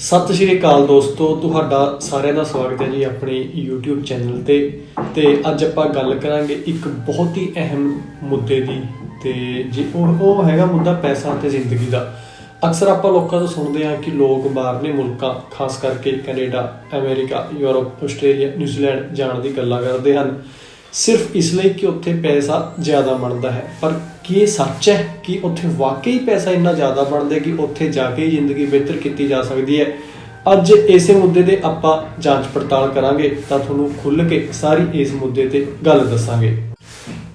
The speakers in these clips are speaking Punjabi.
ਸਤਿ ਸ਼੍ਰੀ ਅਕਾਲ ਦੋਸਤੋ, ਤੁਹਾਡਾ ਸਾਰਿਆਂ ਦਾ ਸਵਾਗਤ ਹੈ ਜੀ ਆਪਣੇ YouTube ਚੈਨਲ ਤੇ। ਤੇ ਅੱਜ ਆਪਾਂ ਗੱਲ ਕਰਾਂਗੇ ਇੱਕ ਬਹੁਤ ਹੀ ਅਹਿਮ ਮੁੱਦੇ ਦੀ। ਤੇ ਜੇ ਉਹ ਉਹ ਹੈਗਾ ਮੁੱਦਾ ਪੈਸਾ ਤੇ ਜ਼ਿੰਦਗੀ ਦਾ। ਅਕਸਰ ਆਪਾਂ ਲੋਕਾਂ ਤੋਂ ਸੁਣਦੇ ਹਾਂ ਕਿ ਲੋਕ ਬਾਹਰਲੇ ਮੁਲਕਾਂ, ਖਾਸ ਕਰਕੇ Canada, America, Europe, Australia, New Zealand ਜਾਣ ਦੀ ਗੱਲਾਂ ਕਰਦੇ ਹਨ। ਸਿਰਫ ਇਸ ਲਈ ਕਿ ਉੱਥੇ ਪੈਸਾ ਜ਼ਿਆਦਾ ਬਣਦਾ ਹੈ। ਪਰ ਕੀ ਇਹ ਸੱਚ ਹੈ ਕਿ ਉੱਥੇ ਵਾਕਈ ਪੈਸਾ ਇੰਨਾ ਜ਼ਿਆਦਾ ਬਣਦਾ ਹੈ ਕਿ ਉੱਥੇ ਜਾ ਕੇ ਹੀ ਜ਼ਿੰਦਗੀ ਬਿਹਤਰ ਕੀਤੀ ਜਾ ਸਕਦੀ ਹੈ? ਅੱਜ ਇਸੇ ਮੁੱਦੇ ਤੇ ਆਪਾਂ ਜਾਂਚ ਪੜਤਾਲ ਕਰਾਂਗੇ ਤਾਂ ਤੁਹਾਨੂੰ ਖੁੱਲ੍ਹ ਕੇ ਸਾਰੀ ਇਸ ਮੁੱਦੇ ਤੇ ਗੱਲ ਦੱਸਾਂਗੇ।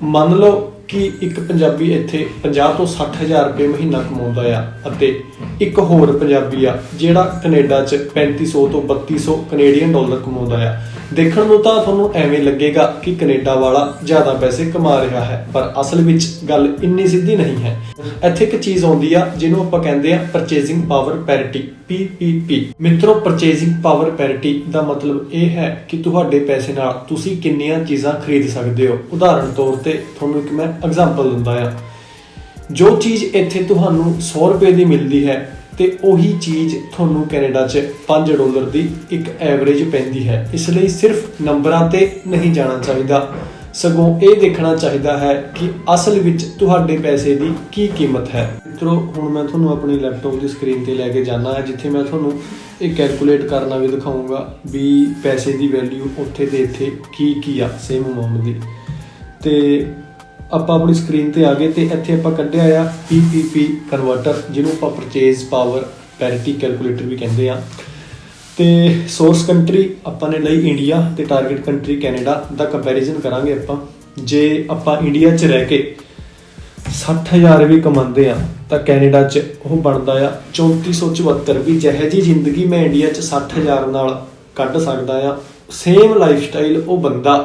ਮੰਨ ਲਓ ਕਿ ਇੱਕ ਪੰਜਾਬੀ ਇੱਥੇ 50 ਤੋਂ 60 ਹਜ਼ਾਰ ਰੁਪਏ ਮਹੀਨਾ ਕਮਾਉਂਦਾ ਆ ਅਤੇ ਇੱਕ ਹੋਰ ਪੰਜਾਬੀ ਆ ਜਿਹੜਾ ਕੈਨੇਡਾ 'ਚ 3500 ਤੋਂ 3200 ਕੈਨੇਡੀਅਨ ਡਾਲਰ ਕਮਾਉਂਦਾ ਆ। ਦੇਖਣ ਨੂੰ ਤਾਂ ਤੁਹਾਨੂੰ ਐਵੇਂ ਲੱਗੇਗਾ ਕਿ ਕੈਨੇਡਾ ਵਾਲਾ ਜ਼ਿਆਦਾ ਪੈਸੇ ਕਮਾ ਰਿਹਾ ਹੈ, ਪਰ ਅਸਲ ਵਿੱਚ ਗੱਲ ਇੰਨੀ ਸਿੱਧੀ ਨਹੀਂ ਹੈ। ਇੱਥੇ ਇੱਕ ਚੀਜ਼ ਆਉਂਦੀ ਆ, ਜਿਹਨੂੰ ਆਪਾਂ ਕਹਿੰਦੇ ਆ ਪਰਚੇਜ਼ਿੰਗ ਪਾਵਰ ਪੈਰਿਟੀ PPP ਮਿੱਤਰੋ ਪਰਚੇਜ਼ਿੰਗ ਪਾਵਰ ਪੈਰਿਟੀ ਦਾ ਮਤਲਬ ਇਹ ਹੈ ਕਿ ਤੁਹਾਡੇ ਪੈਸੇ ਨਾਲ ਤੁਸੀਂ ਕਿੰਨੀਆਂ ਚੀਜ਼ਾਂ ਖਰੀਦ ਸਕਦੇ ਹੋ। ਉਦਾਹਰਣ ਤੌਰ ਤੇ ਤੁਹਾਨੂੰ ਇੱਕ ਮੈਂ ਐਗਜ਼ਾਮਪਲ ਦਿੰਦਾ ਆ। ਜੋ ਚੀਜ਼ ਇੱਥੇ ਤੁਹਾਨੂੰ 100 ਰੁਪਏ ਦੀ ਮਿਲਦੀ ਹੈ ਤੇ ਉਹੀ ਚੀਜ਼ ਤੁਹਾਨੂੰ ਕੈਨੇਡਾ 'ਚ 5 ਡਾਲਰ ਦੀ ਇੱਕ ਐਵਰੇਜ ਪੈਂਦੀ ਹੈ। ਇਸ ਲਈ ਸਿਰਫ ਨੰਬਰਾਂ ਤੇ ਨਹੀਂ ਜਾਣਾ ਚਾਹੀਦਾ। ਸਗੋਂ ਇਹ ਦੇਖਣਾ ਚਾਹੀਦਾ ਹੈ ਕਿ ਅਸਲ ਵਿੱਚ ਤੁਹਾਡੇ ਪੈਸੇ ਦੀ ਕੀ ਕੀਮਤ ਹੈ। ਮਿੱਤਰੋ, ਹੁਣ ਮੈਂ ਤੁਹਾਨੂੰ ਆਪਣੀ ਲੈਪਟਾਪ ਦੀ ਸਕਰੀਨ ਤੇ ਲੈ ਕੇ ਜਾਣਾ ਹੈ, ਜਿੱਥੇ ਮੈਂ ਤੁਹਾਨੂੰ ਇਹ ਕੈਲਕੂਲੇਟ ਕਰਨਾ ਵੀ ਦਿਖਾਉਂਗਾ ਵੀ ਪੈਸੇ ਦੀ ਵੈਲਿਊ ਉੱਥੇ ਤੇ ਇੱਥੇ ਕੀ ਕੀ ਆ ਸੇਮ ਅਮਾਉਂਟ ਦੀ। ਤੇ ਆਪਾਂ ਆਪਣੀ ਸਕਰੀਨ ਤੇ ਆ ਗਏ ਤੇ ਇੱਥੇ ਆਪਾਂ ਕੱਢਿਆ ਆ PPP ਕਨਵਰਟਰ ਜਿਹਨੂੰ ਆਪਾਂ ਪਰਚੇਜ਼ ਪਾਵਰ ਪੈਰਿਟੀ ਕੈਲਕੂਲੇਟਰ ਵੀ ਕਹਿੰਦੇ ਆ। ਤੇ ਸੋਰਸ ਕੰਟਰੀ ਆਪਾਂ ਨੇ ਲਈ ਇੰਡੀਆ ਤੇ ਟਾਰਗੇਟ ਕੰਟਰੀ ਕੈਨੇਡਾ ਦਾ ਕੰਪੈਰੀਜ਼ਨ ਕਰਾਂਗੇ ਆਪਾਂ। ਜੇ ਆਪਾਂ ਇੰਡੀਆ 'ਚ ਰਹਿ ਕੇ 60000 ਵੀ ਕਮਾਉਂਦੇ ਆ, ਤਾਂ ਕੈਨੇਡਾ 'ਚ ਉਹ ਬਣਦਾ ਆ 3474 ਵੀ, ਜਿਹੇ ਜੀ ਜ਼ਿੰਦਗੀ ਮੈਂ ਇੰਡੀਆ 'ਚ 60000 ਨਾਲ ਕੱਢ ਸਕਦਾ ਆ ਸੇਮ ਲਾਈਫ ਸਟਾਈਲ ਉਹ ਬੰਦਾ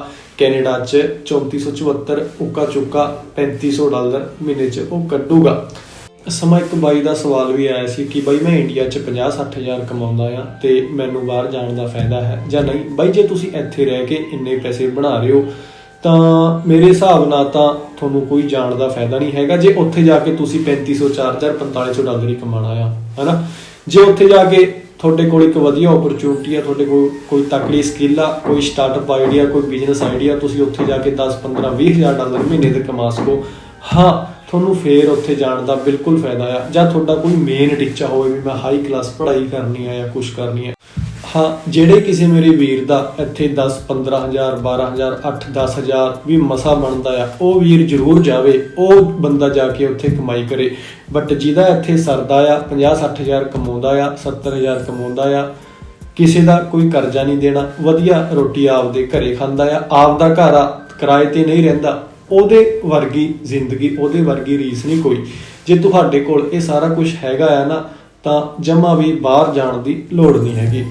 ਕੈਨੇਡਾ 'ਚ 3474 ਉੱਕਾ ਚੁੱਕਾ 3500 ਡਾਲਰ ਮਹੀਨੇ 'ਚ ਉਹ ਕੱਢੂਗਾ। ਸਮਾਂ ਇੱਕ ਬਾਈ ਦਾ ਸਵਾਲ ਵੀ ਆਇਆ ਸੀ ਕਿ ਬਾਈ ਮੈਂ ਇੰਡੀਆ 'ਚ 50-60000 ਕਮਾਉਂਦਾ ਆ ਤੇ ਮੈਨੂੰ ਬਾਹਰ ਜਾਣ ਦਾ ਫਾਇਦਾ ਹੈ ਜਾਂ ਨਹੀਂ? ਬਾਈ, ਜੇ ਤੁਸੀਂ ਇੱਥੇ ਰਹਿ ਕੇ ਇੰਨੇ ਪੈਸੇ ਬਣਾ ਰਹੇ ਹੋ, ਤਾਂ ਮੇਰੇ ਹਿਸਾਬ ਨਾਲ ਤਾਂ ਤੁਹਾਨੂੰ ਕੋਈ ਜਾਣ ਦਾ ਫਾਇਦਾ ਨਹੀਂ ਹੈਗਾ। ਜੇ ਉੱਥੇ ਜਾ ਕੇ ਤੁਸੀਂ 3500 4000 4500 ਡਾਲਰ ਹੀ ਕਮਾਣਾ ਆ, ਹਨਾ? ਜੇ ਉੱਥੇ ਜਾ ਕੇ ਤੁਹਾਡੇ ਕੋਲ ਇੱਕ ਵਧੀਆ ਓਪਰਚੁਨਿਟੀ ਆ, ਤੁਹਾਡੇ ਕੋਲ ਕੋਈ ਤਕੜੀ ਸਕਿੱਲ ਆ, ਕੋਈ ਸਟਾਰਟਅਪ ਆਈਡੀਆ ਕੋਈ ਬਿਜ਼ਨਸ ਆਈਡੀਆ ਤੁਸੀਂ ਉੱਥੇ ਜਾ ਕੇ 10 15 20000 ਡਾਲਰ ਮਹੀਨੇ ਦੇ ਕਮਾ ਸਕੋ। ਹਾਂ, ਤੁਹਾਨੂੰ ਫੇਰ ਉੱਥੇ ਜਾਣ ਦਾ ਬਿਲਕੁਲ ਫਾਇਦਾ ਆ, ਜਾਂ ਤੁਹਾਡਾ ਕੋਈ ਮੇਨ ਟੀਚਾ ਹੋਵੇ ਵੀ ਮੈਂ ਹਾਈ ਕਲਾਸ ਪੜ੍ਹਾਈ ਕਰਨੀ ਆ ਜਾਂ ਕੁਝ ਕਰਨੀ ਆ। ਹਾਂ, ਜਿਹੜੇ ਕਿਸੇ ਮੇਰੇ ਵੀਰ ਦਾ ਇੱਥੇ 10 15000 12000 8 10000 ਵੀ ਮਸਾ ਬਣਦਾ ਆ, ਉਹ ਵੀਰ ਜ਼ਰੂਰ ਜਾਵੇ, ਉਹ ਬੰਦਾ ਜਾ ਕੇ ਉੱਥੇ ਕਮਾਈ ਕਰੇ। ਬਟ ਜਿਹਦਾ ਇੱਥੇ ਸਰਦਾ ਆ 50 60000 ਕਮਾਉਂਦਾ ਆ 70000 ਕਮਾਉਂਦਾ ਆ, ਕਿਸੇ ਦਾ ਕੋਈ ਕਰਜ਼ਾ ਨਹੀਂ ਦੇਣਾ, ਵਧੀਆ ਰੋਟੀ ਆਪਦੇ ਘਰੇ ਖਾਂਦਾ ਆ, ਆਪਦਾ ਘਰ ਆ, ਕਿਰਾਏ ਤੇ ਨਹੀਂ ਰਹਿੰਦਾ, ਉਹਦੇ ਵਰਗੀ ਜ਼ਿੰਦਗੀ, ਉਹਦੇ ਵਰਗੀ ਰੀਸ ਨਹੀਂ ਕੋਈ। ਜੇ ਤੁਹਾਡੇ ਕੋਲ ਇਹ ਸਾਰਾ ਕੁਝ ਹੈਗਾ ਆ ਨਾ, ਤਾਂ ਜਮਾ ਵੀ ਬਾਹਰ ਜਾਣ ਦੀ ਲੋੜ ਨਹੀਂ ਹੈਗੀ।